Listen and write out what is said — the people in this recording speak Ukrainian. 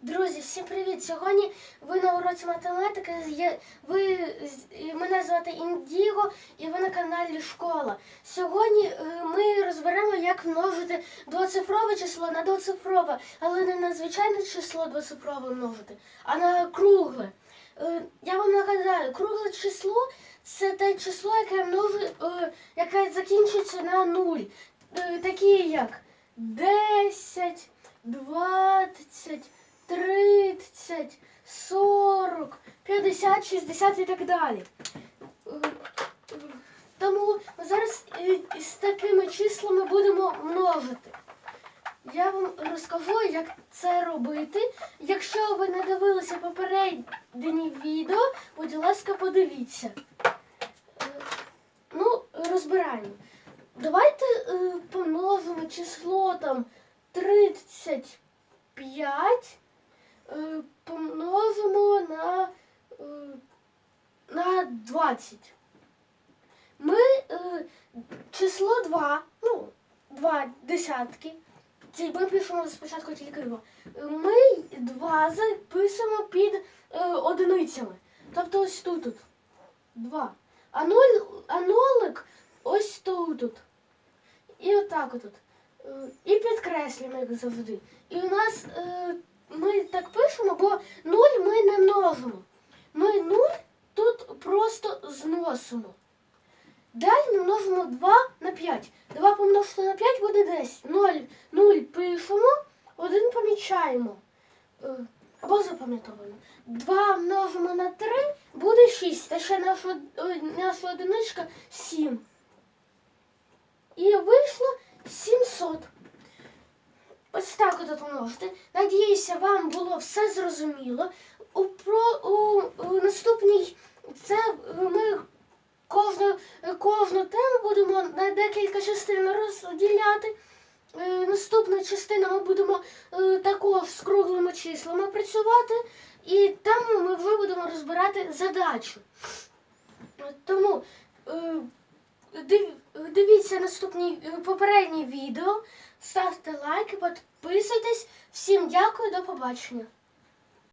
Друзі, всім привіт! Сьогодні ви на уроці математики. Ви, мене звати Індіго і ви на каналі Школа. Сьогодні е, ми розберемо, як множити двоцифрове число на двоцифрове, але не на звичайне число двоцифрове множити, а на кругле. Е, Я вам нагадаю, кругле число це те число, яке множить, е, яке закінчується на нуль. Такі як 10, 20, 30, 40, 50, 60 і так далі. Тому ми зараз з такими числами будемо множити. Я вам розкажу, як це робити. Якщо ви не дивилися попередні відео, будь ласка, подивіться. Ну, розбираємо. Давайте е, помножимо число там 35 е, помножимо на, е, на 20. Ми е, число 2, ну, 2 десятки. Ми пишемо спочатку тільки 2. Ми 2 записуємо під е, одиницями. Тобто ось тут. тут 2. А, ноль, а нолик ось тут. тут. І отак отут. Е, І підкреслюємо, як завжди. І у нас е, ми так пишемо, бо 0 ми не множимо. Ми 0 тут просто зносимо. Далі множимо 2 на 5. 2 помножити на 5 буде 10. 0, 0 пишемо, 1 помічаємо. Е, Або запам'ятовуємо. 2 множимо на 3 буде 6. Та ще наша, наша одиничка 7. І вийшло 700. Ось так от множити. Надіюся, вам було все зрозуміло. У, про, у наступній це е, ми кожну, е, кожну тему будемо на декілька частин розділяти. Е, Наступна частина ми будемо е, також з круглими числами працювати, і там ми вже будемо розбирати задачу. Тому е, дивіться наступні попередні відео, ставте лайки, підписуйтесь. Всім дякую, до побачення.